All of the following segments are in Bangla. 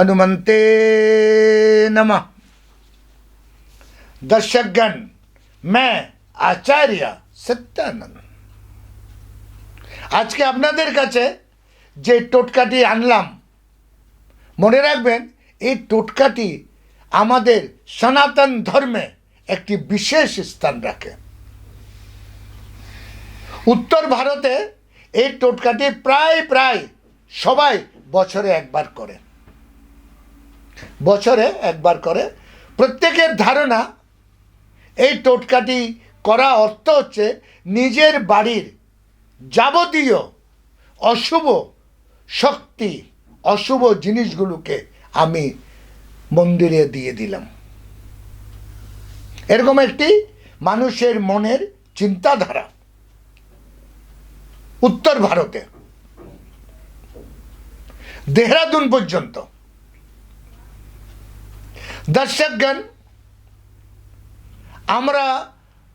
हनुमते नमः दर्शकगण मैं আচার্য সত্যানন্দ আজকে আপনাদের কাছে যে টোটকাটি আনলাম মনে রাখবেন এই টোটকাটি আমাদের সনাতন ধর্মে একটি বিশেষ স্থান রাখে উত্তর ভারতে এই টোটকাটি প্রায় প্রায় সবাই বছরে একবার করে বছরে একবার করে। প্রত্যেকের ধারণা এই টোটকাটি করা অর্থ হচ্ছে নিজের বাড়ির যাবতীয় অশুভ শক্তি, অশুভ জিনিসগুলোকে আমি মন্দিরে দিয়ে দিলাম। এরকম একটি মানুষের মনের চিন্তাধারা উত্তর ভারতে। দেহরাদুন পর্যন্ত। দর্শকগণ আমরা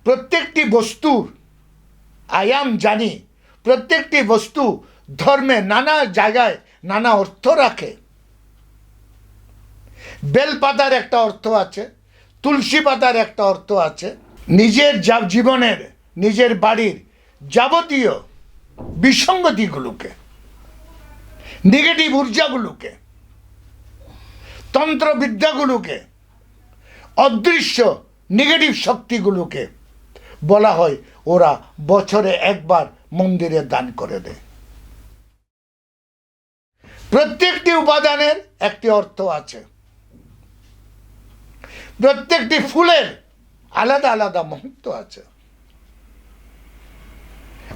প্রত্যেকটি বস্তুর আয়াম জানি, প্রত্যেকটি বস্তু ধর্মে নানা জায়গায় নানা অর্থ রাখে। বেল পাতার একটা অর্থ আছে, তুলসী পাতার একটা অর্থ আছে, নিজের যা জীবনের, নিজের বাড়ির যাবতীয় বিসঙ্গতিগুলোকে নেগেটিভ ঊর্জাগুলোকে তন্ত্রবিদ্যাগুলোকে, অদৃশ্য নেগেটিভ শক্তিগুলোকে বলা হয়, ওরা বছরে একবার মন্দিরে দান করে দেয়। প্রত্যেকটি উপাদানের একটি অর্থ আছে। প্রত্যেকটি ফুলের আলাদা আলাদা মুহূর্ত আছে।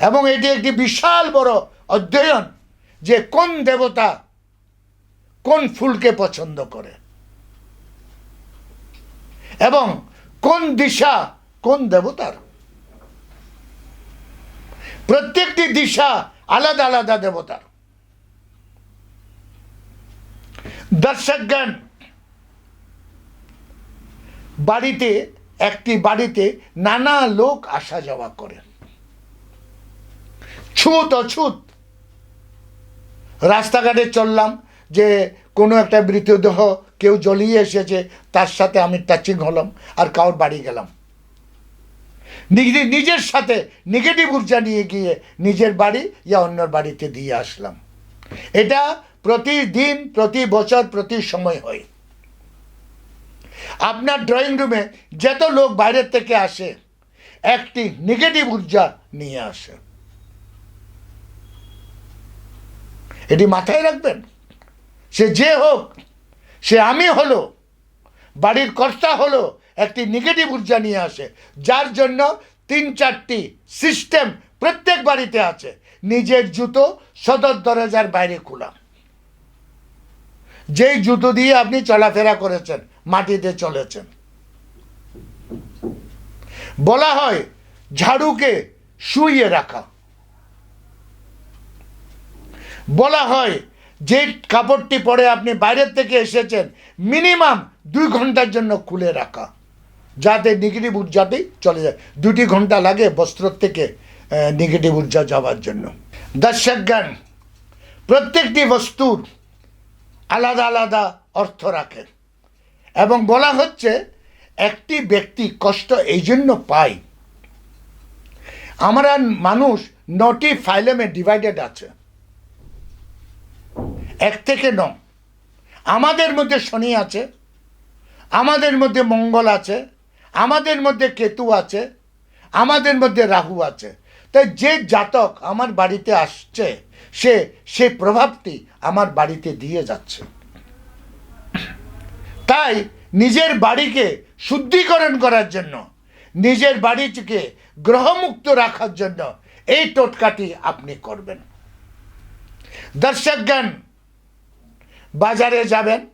এবং এটি একটি বিশাল বড় অধ্যয়ন যে কোন দেবতা কোন ফুলকে পছন্দ করে? এবং কোন দিশা কোন দেবতার? প্রত্যেকটি দিশা আলাদা আলাদা দেবতার। দর্শকগণ বাড়িতে, একটি বাড়িতে নানা লোক আসা যাওয়া করে। ছুত অছুত। রাস্তাঘাটে চললাম যে কোনো একটা মৃতদেহ কেউ জ্বলিয়ে এসেছে, তার সাথে আমি টাচিং হলাম আর কারোর বাড়ি গেলাম। নিজে নিজের সাথে নেগেটিভ ঊর্জা নিয়ে গিয়ে নিজের বাড়ি ইয়া অন্যর বাড়িতে দিয়ে আসলাম। এটা প্রতিদিন, প্রতি বছর, প্রতি সময় হয়। আপনার ড্রয়িং রুমে যত লোক বাইরের থেকে আসে, একটি নেগেটিভ ঊর্জা নিয়ে আসে। এটি মাথায় রাখবেন? সে যে হোক, সে আমি হলো, বাড়ির কর্তা হলো, একটি নেগেটিভ ঊর্জা নিয়ে আসে, যার জন্য তিন চারটি সিস্টেম প্রত্যেক বাড়িতে আছে। নিজের জুতো সদর দরজার বাইরে খোলা যেই জুতো দিয়ে আপনি চলাফেরা করেছেন, মাটিতে চলেছেন। বলা হয়, ঝাড়ুকে শুইয়ে রাখা। বলা হয় যে কাপড়টি পরে আপনি বাইরের থেকে এসেছেন, মিনিমাম দুই ঘণ্টার জন্য খুলে রাখা, যাতে নেগেটিভ ঊর্জাটি চলে যায়। দুটি ঘণ্টা লাগে বস্ত্র থেকে নেগেটিভ ঊর্জা যাওয়ার জন্য। দর্শক জ্ঞান প্রত্যেকটি বস্তুর আলাদা আলাদা অর্থ রাখে। এবং বলা হচ্ছে, একটি ব্যক্তি কষ্ট এই জন্য পায়। আমরা মানুষ নটি ফাইলেমে ডিভাইডেড আছে। এক থেকে ন। আমাদের মধ্যে শনি আছে, আমাদের মধ্যে মঙ্গল আছে, আমাদের মধ্যে কেতু আছে, আমাদের মধ্যে রাহু আছে। তাই যে জাতক আমার বাড়িতে আসছে, সে সে প্রভাবটি আমার বাড়িতে দিয়ে যাচ্ছে। তাই নিজের বাড়িকে শুদ্ধিকরণ করার জন্য, নিজের বাড়িটিকে গ্রহমুক্ত রাখার জন্য এই টোটকাটি আপনি করবেন। দর্শকগণ বাজারে যাবেন।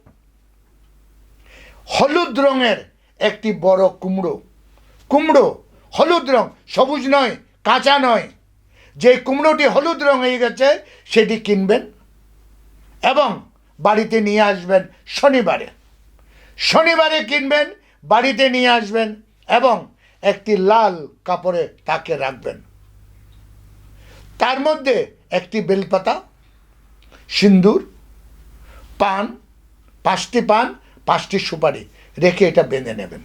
হলুদ রঙের একটি বড় কুমড়ো। কুমড়ো হলুদ রং, সবুজ নয়, কাঁচা নয়। যে কুমড়োটি হলুদ রং হয়ে গেছে, সেটি কিনবেন এবং বাড়িতে নিয়ে আসবেন শনিবারে। শনিবারে কিনবেন, বাড়িতে নিয়ে আসবেন এবং একটি লাল কাপড়ে তাকে রাখবেন। তার মধ্যে একটি বেলপাতা, সিন্দুর পান, পাঁচটি পান, পাঁচটি সুপারি। রেখে এটা বেঁধে নেবেন।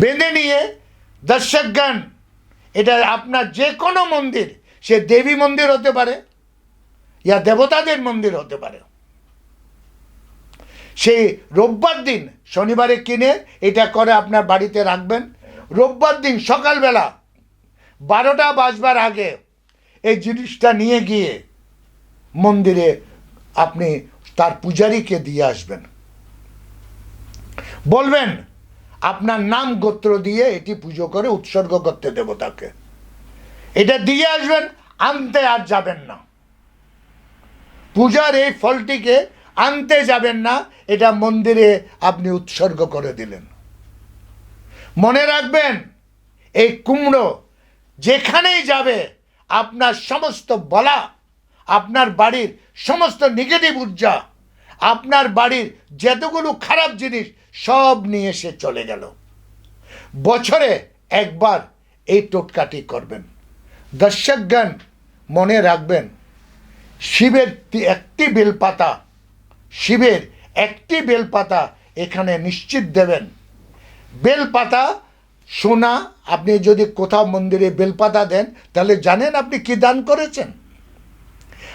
বেঁধে নিয়ে দর্শকগণ, এটা আপনার যে কোনো মন্দির, সে দেবী মন্দির হতে পারে, ইয়া দেবতাদের মন্দির হতে পারে। সেই রোববার দিন শনিবারে কিনে এটা করে আপনার বাড়িতে রাখবেন। রোববার দিন সকালবেলা বারোটা বাজবার আগে এই জিনিসটা নিয়ে গিয়ে মন্দিরে আপনি তার পূজারীকে দিয়ে আসবেন। বলবেন, আপনার নাম গোত্র দিয়ে এটি পুজো করে উৎসর্গ করতে দেবতাকে এটা দিয়ে আসবেন, আনতে আর যাবেন না। পূজার এই ফলটিকে আনতে যাবেন না, এটা মন্দিরে আপনি উৎসর্গ করে দিলেন। মনে রাখবেন, এই কুমড়ো যেখানেই যাবে, আপনার সমস্ত বলা আপনার বাড়ির সমস্ত নেগেটিভ ঊর্জা আপনার বাড়ির যতগুলো খারাপ জিনিস, সব নিয়ে এসে চলে গেল। বছরে একবার এই টোটকাটি করবেন। দর্শকগণ, মনে রাখবেন, শিবের একটি বেলপাতা, শিবের একটি বেলপাতা এখানে নিশ্চিত দেবেন। বেলপাতা, সোনা, আপনি যদি কোথাও মন্দিরে বেলপাতা দেন, তাহলে জানেন আপনি কি দান করেছেন?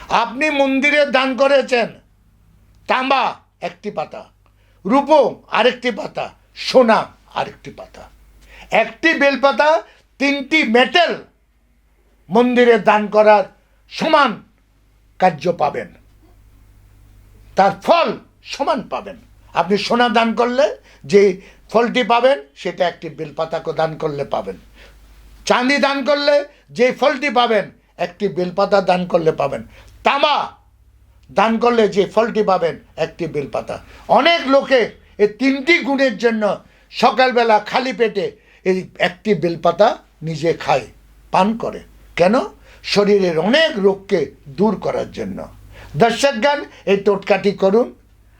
আপনি মন্দিরে দান করেছেন। তাঁবা একটি পাতা। রূপো আরেকটি পাতা। সোনা, আরেকটি পাতা। একটি বেলপাতা, তিনটি মেটেল মন্দিরে দান করার সমান কার্য পাবেন। তার ফল সমান পাবেন। আপনি সোনা দান করলে যে ফলটি পাবেন, সেটা একটি বেলপাতাকে দান করলে পাবেন। চাঁদি দান করলে যে ফলটি পাবেন একটি বেলপাতা দান করলে পাবেন। তামা দান করলে যে ফলটি পাবেন, একটি বেলপাতা। অনেক লোকে এই তিনটি গুণের জন্য সকালবেলা খালি পেটে এই একটি বেলপাতা নিজে খায়, পান করে। কেন? শরীরের অনেক রোগকে দূর করার জন্য। দর্শকগান এই টোটকাটি করুন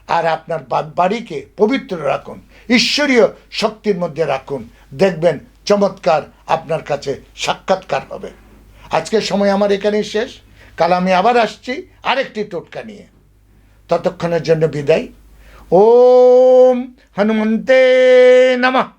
আর আপনার বাড়িকে পবিত্র রাখুন, ঈশ্বরীয় শক্তির মধ্যে রাখুন। দেখবেন চমৎকার আপনার কাছে সাক্ষাৎকার হবে। আজকের সময় আমার এখানেই শেষ। কাল আমি আবার আসছি আরেকটি টোটকা নিয়ে। ততক্ষণের জন্য বিদায়। ওম হনুমন্তে নমঃ।